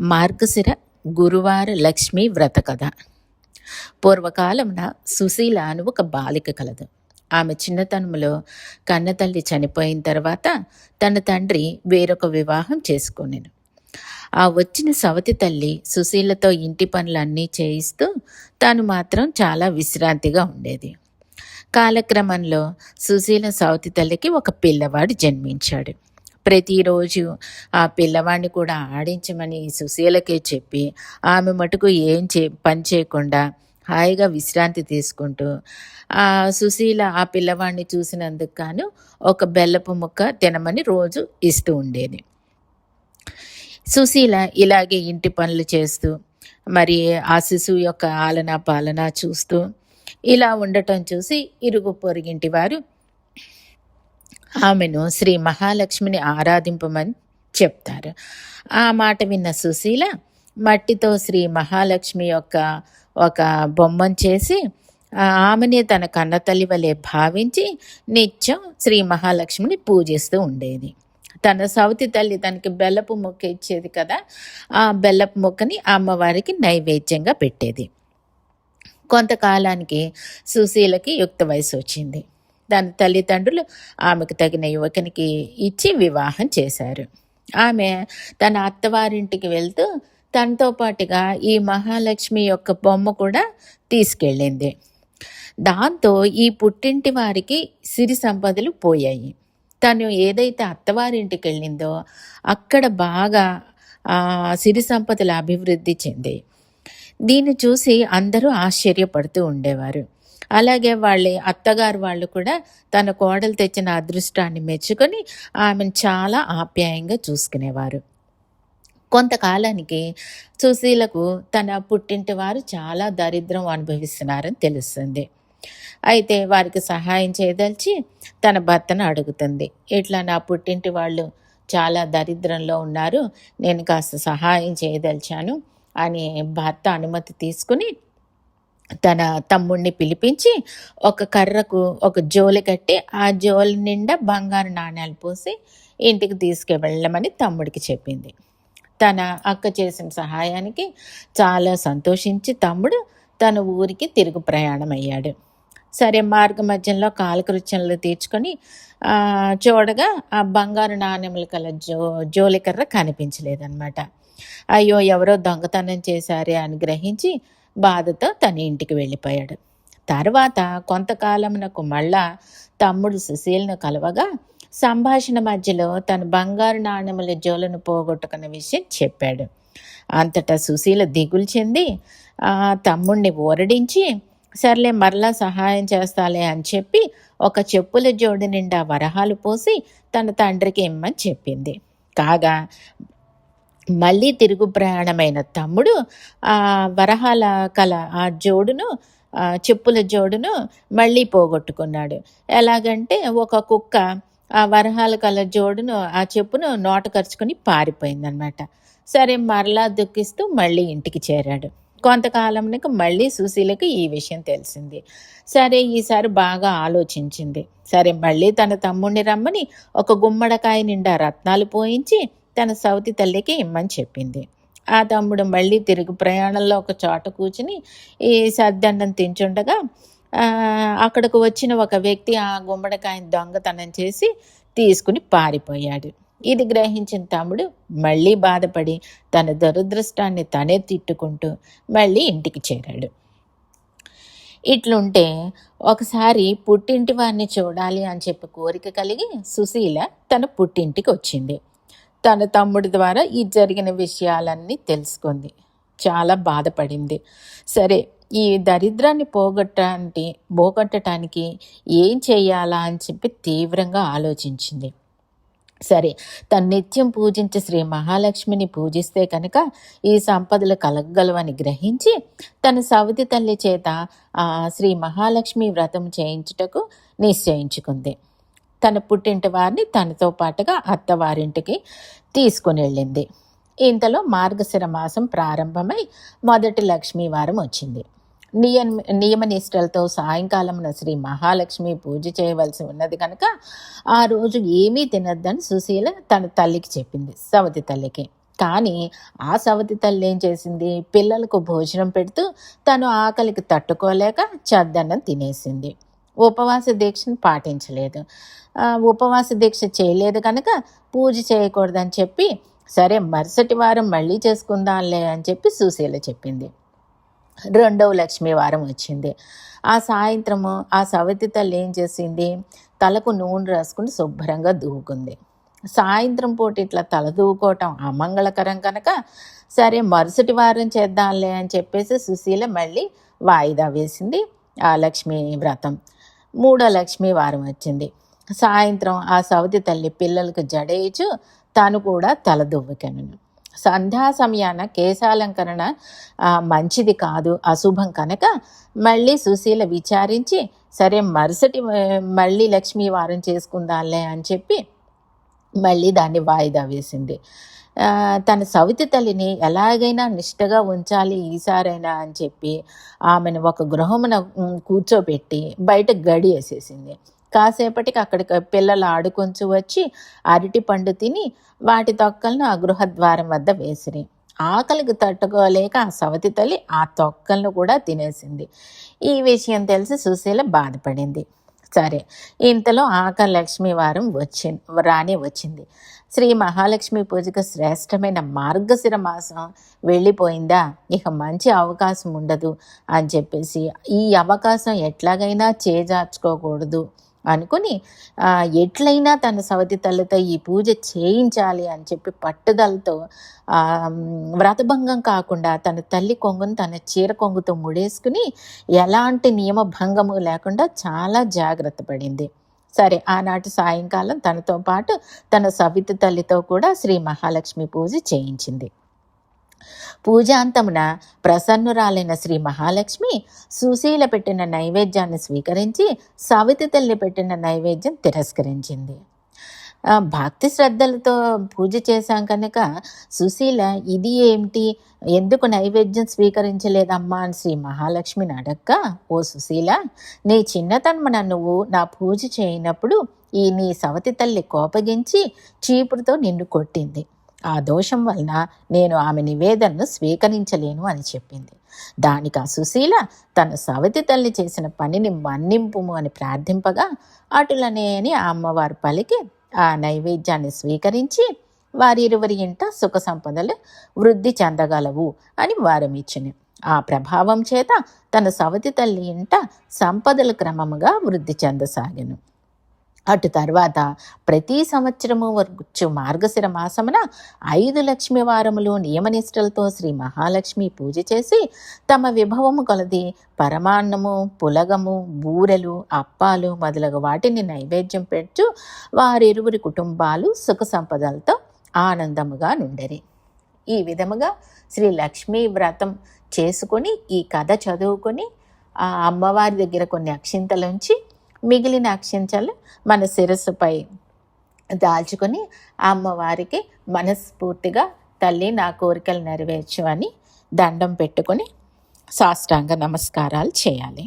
మార్గశిర గురువార లక్ష్మి వ్రత కథ. పూర్వకాలమున సుశీల అని ఒక బాలిక కలదు. ఆమె చిన్నతనంలో కన్నతల్లి చనిపోయిన తర్వాత తన తండ్రి వేరొక వివాహం చేసుకొనెను. ఆ వచ్చిన సవతి తల్లి సుశీలతో ఇంటి పనులన్నీ చేయిస్తూ తాను మాత్రం చాలా విశ్రాంతిగా ఉండేది. కాలక్రమంలో సుశీల సవతి తల్లికి ఒక పిల్లవాడు జన్మించాడు. ప్రతిరోజు ఆ పిల్లవాడిని కూడా ఆడించమని సుశీలకే చెప్పి ఆమె మటుకు ఏం చే పని చేయకుండా హాయిగా విశ్రాంతి తీసుకుంటూ ఆ సుశీల ఆ పిల్లవాడిని చూసినందుకు గాను ఒక బెల్లపు ముక్క తినమని రోజు ఇస్తూ ఉండేది. సుశీల ఇలాగే ఇంటి పనులు చేస్తూ మరి ఆ శిశువు యొక్క ఆలన పాలన చూస్తూ ఇలా ఉండటం చూసి ఇరుగు పొరుగింటి వారు ఆమెను శ్రీ మహాలక్ష్మిని ఆరాధింపమని చెప్తారు. ఆ మాట విన్న సుశీల మట్టితో శ్రీ మహాలక్ష్మి యొక్క ఒక బొమ్మను చేసి ఆమెని తన కన్నతల్లి వలె భావించి నిత్యం శ్రీ మహాలక్ష్మిని పూజిస్తూ ఉండేది. తన సౌతి తల్లి తనకి బెల్లపు మొక్క ఇచ్చేది కదా ఆ బెల్లపు మొక్కని అమ్మవారికి నైవేద్యంగా పెట్టేది. కొంతకాలానికి సుశీలకి యుక్త వయసు వచ్చింది. తన తల్లిదండ్రులు ఆమెకు తగిన యువకునికి ఇచ్చి వివాహం చేశారు. ఆమె తన అత్తవారింటికి వెళ్తూ తనతో పాటుగా ఈ మహాలక్ష్మి యొక్క బొమ్మ కూడా తీసుకెళ్ళింది. దాంతో ఈ పుట్టింటి వారికి సిరి సంపదలు పోయాయి. తను ఏదైతే అత్తవారింటికి వెళ్ళిందో అక్కడ బాగా సిరి సంపదల అభివృద్ధి చెంది దీన్ని చూసి అందరూ ఆశ్చర్యపడుతూ ఉండేవారు. అలాగే వాళ్ళ అత్తగారు వాళ్ళు కూడా తన కోడలు తెచ్చిన అదృష్టాన్ని మెచ్చుకొని ఆమెను చాలా ఆప్యాయంగా చూసుకునేవారు. కొంతకాలానికి సుశీలకు తన పుట్టింటి వారు చాలా దరిద్రం అనుభవిస్తున్నారని తెలుస్తుంది. అయితే వారికి సహాయం చేయదలిచి తన భర్తను అడుగుతుంది. ఇట్లా నా పుట్టింటి వాళ్ళు చాలా దరిద్రంలో ఉన్నారు నేను కాస్త సహాయం చేయదలిచాను అని భర్త అనుమతి తీసుకుని తన తమ్ముడిని పిలిపించి ఒక కర్రకు ఒక జోలి కట్టి ఆ జోలి నిండా బంగారు నాణ్యాలు పోసి ఇంటికి తీసుకువెళ్ళమని తమ్ముడికి చెప్పింది. తన అక్క చేసిన సహాయానికి చాలా సంతోషించి తమ్ముడు తన ఊరికి తిరుగు ప్రయాణం అయ్యాడు సరే మార్గ మధ్యంలో కాలకృత్యంలో తీర్చుకొని చూడగా ఆ బంగారు నాణ్యములు కల జో జోలికర్ర కనిపించలేదన్నమాట. అయ్యో ఎవరో దొంగతనం చేశారే అని గ్రహించి బాధతో తన ఇంటికి వెళ్ళిపోయాడు. తర్వాత కొంతకాలమునకు మళ్ళా తమ్ముడు సుశీల్ను కలవగా సంభాషణ మధ్యలో తన బంగారు నాణ్యముల జోలను పోగొట్టుకున్న విషయం చెప్పాడు. అంతటా సుశీల దిగులు చెంది తమ్ముణ్ణి ఓరడించి సర్లే మరలా సహాయం చేస్తాలే అని చెప్పి ఒక చెప్పుల జోడి నిండా వరహాలు పోసి తన తండ్రికి ఇమ్మని చెప్పింది. కాగా మళ్ళీ తిరుగు ప్రయాణమైన తమ్ముడు ఆ వరహాల కల ఆ జోడును చెప్పుల జోడును మళ్ళీ పోగొట్టుకున్నాడు. ఎలాగంటే ఒక కుక్క ఆ వరహాల కల జోడును ఆ చెప్పును నోట ఖర్చుకొని పారిపోయిందనమాట. సరే మరలా దుఃఖిస్తూ మళ్ళీ ఇంటికి చేరాడు. కొంతకాలంకి మళ్ళీ సుశీలకి ఈ విషయం తెలిసింది. సరే ఈసారి బాగా ఆలోచించింది. సరే మళ్ళీ తన తమ్ముడిని రమ్మని ఒక గుమ్మడకాయ నిండా రత్నాలు పోయించి తన సౌతి తల్లికి ఇమ్మని చెప్పింది. ఆ తమ్ముడు మళ్ళీ తిరుగు ప్రయాణంలో ఒక చోట కూర్చుని ఈ సద్దండం తించుండగా అక్కడకు వచ్చిన ఒక వ్యక్తి ఆ గుమ్మడికాయని దొంగతనం చేసి తీసుకుని పారిపోయాడు. ఇది గ్రహించిన తమ్ముడు మళ్ళీ బాధపడి తన దురదృష్టాన్ని తనే తిట్టుకుంటూ మళ్ళీ ఇంటికి చేరాడు. ఇట్లుంటే ఒకసారి పుట్టింటి వారిని చూడాలి అని చెప్పి కోరిక కలిగి సుశీల తన పుట్టింటికి వచ్చింది. తన తమ్ముడి ద్వారా ఈ జరిగిన విషయాలన్నీ తెలుసుకుంది. చాలా బాధపడింది. సరే ఈ దరిద్రాన్ని పోగొట్టడానికి పోగొట్టడానికి ఏం చేయాలా అని చెప్పి తీవ్రంగా ఆలోచించింది. సరే తను నిత్యం పూజించే శ్రీ మహాలక్ష్మిని పూజిస్తే కనుక ఈ సంపదలు కలగలవని గ్రహించి తన సవతి తల్లి చేత శ్రీ మహాలక్ష్మి వ్రతం చేయించుటకు నిశ్చయించుకుంది. తన పుట్టింటి వారిని తనతో పాటుగా అత్తవారింటికి తీసుకుని వెళ్ళింది. ఇంతలో మార్గశిర మాసం ప్రారంభమై మొదటి లక్ష్మీవారం వచ్చింది. నియమ నియమనిష్టలతో సాయంకాలమున శ్రీ మహాలక్ష్మి పూజ చేయవలసి ఉన్నది కనుక ఆ రోజు ఏమీ తినద్దని సుశీల తన తల్లికి చెప్పింది సవతి తల్లికి. కానీ ఆ సవతి తల్లి ఏం చేసింది? పిల్లలకు భోజనం పెడుతూ తను ఆకలికి తట్టుకోలేక చద్దన్నం తినేసింది. ఉపవాస దీక్షను పాటించలేదు. ఉపవాస దీక్ష చేయలేదు కనుక పూజ చేయకూడదని చెప్పి సరే మరుసటి వారం మళ్ళీ చేసుకుందాంలే అని చెప్పి సుశీల చెప్పింది. రెండవ లక్ష్మి వారం వచ్చింది. ఆ సాయంత్రము ఆ సవతి తల్లి ఏం చేసింది? తలకు నూనె రాసుకుని శుభ్రంగా దూకుంది సాయంత్రం పూట ఇట్లా తల దూకోవటం అమంగళకరం కనుక సరే మరుసటి వారం చేద్దాంలే అని చెప్పేసి సుశీల మళ్ళీ వాయిదా వేసింది ఆ లక్ష్మీ వ్రతం. మూడో లక్ష్మీ వారం వచ్చింది. సాయంత్రం ఆ సవతి తల్లి పిల్లలకు జడేయచు తాను కూడా తలదువ్వకెనను సంధ్యా సమయాన కేశాలంకరణ మంచిది కాదు అశుభం కనుక మళ్ళీ సుశీల విచారించి సరే మరుసటి మళ్ళీ లక్ష్మీ వారం చేసుకుందాంలే అని చెప్పి మళ్ళీ దాన్ని వాయిదా వేసింది. తన సవితి తల్లిని ఎలాగైనా నిష్టగా ఉంచాలి ఈసారైనా అని చెప్పి ఆమెను ఒక గృహమున కూర్చోబెట్టి బయట గడి వేసేసింది. కాసేపటికి అక్కడికి పిల్లలు ఆడుకొంచు వచ్చి అరటి పండు తిని వాటి తొక్కలను ఆ గృహద్వారం వద్ద వేసిరి. ఆకలికి తట్టుకోలేక ఆ సవతి తల్లి ఆ తొక్కలను కూడా తినేసింది. ఈ విషయం తెలిసి సుశీల బాధపడింది. సరే. ఇంతలో ఆకలక్ష్మి వారం వచ్చి రానే వచ్చింది. శ్రీ మహాలక్ష్మి పూజకు శ్రేష్టమైన మార్గశిర మాసం వెళ్ళిపోయిందా? ఇక మంచి అవకాశం ఉండదు అని చెప్పేసి ఈ అవకాశం ఎట్లాగైనా చేజార్చుకోకూడదు. అనుకుని ఎట్లయినా తన సవతి తల్లితో ఈ పూజ చేయించాలి అని చెప్పి పట్టుదలతో వ్రతభంగం కాకుండా తన తల్లి కొంగును తన చీర కొంగుతో ముడేసుకుని ఎలాంటి నియమ భంగము లేకుండా చాలా జాగ్రత్త పడింది. సరే ఆనాటి సాయంకాలం తనతో పాటు తన సవిత తల్లితో కూడా శ్రీ మహాలక్ష్మి పూజ చేయించింది. పూజాంతమున ప్రసన్నురాలైన శ్రీ మహాలక్ష్మి సుశీల పెట్టిన నైవేద్యాన్ని స్వీకరించి సవితి తల్లి పెట్టిన నైవేద్యం తిరస్కరించింది. భక్తి శ్రద్ధలతో పూజ చేశాం కనుక సుశీల ఇది ఏమిటి? ఎందుకు నైవేద్యం స్వీకరించలేదమ్మా అని శ్రీ మహాలక్ష్మిని అడక్క ఓ సుశీల నీ చిన్నతనమున నువ్వు నా పూజ చేయనప్పుడు ఈ నీ సవతి తల్లి కోపగించి చీపురుతో నిన్ను కొట్టింది. ఆ దోషం వలన నేను ఆమె నివేదనను స్వీకరించలేను అని చెప్పింది. దానికి ఆ సుశీల తన సవతి తల్లి చేసిన పనిని మన్నింపుము అని ప్రార్థింపగా అటులనే అని ఆ అమ్మవారు పలికి ఆ నైవేద్యాన్ని స్వీకరించి వారిరువరి ఇంట సుఖ సంపదలు వృద్ధి చెందగలవు అని వారమిచ్చింది ఆ ప్రభావం చేత తన సవతి తల్లి ఇంట సంపదలు క్రమముగా వృద్ధి చెందసాగను. అటు తర్వాత ప్రతి సంవత్సరము వచ్చు మార్గశిర మాసమున ఐదు లక్ష్మి వారములు నియమనిష్టలతో శ్రీ మహాలక్ష్మి పూజ చేసి తమ విభవము కొలది పరమాన్నము పులగము బూరెలు అప్పాలు మొదలగు వాటిని నైవేద్యం పెట్టు వారిరువురి కుటుంబాలు సుఖ సంపదలతో ఆనందముగా నుండరి. ఈ విధముగా శ్రీ లక్ష్మీ వ్రతం చేసుకొని ఈ కథ చదువుకొని ఆ అమ్మవారి దగ్గర కొన్ని అక్షింతలుంచి మిగిలిన అక్షింతలు మన శిరస్సుపై దాల్చుకొని అమ్మవారికి మనస్ఫూర్తిగా తల్లి నా కోరికలు నెరవేర్చు అని దండం పెట్టుకొని సాష్టాంగ నమస్కారాలు చేయాలి.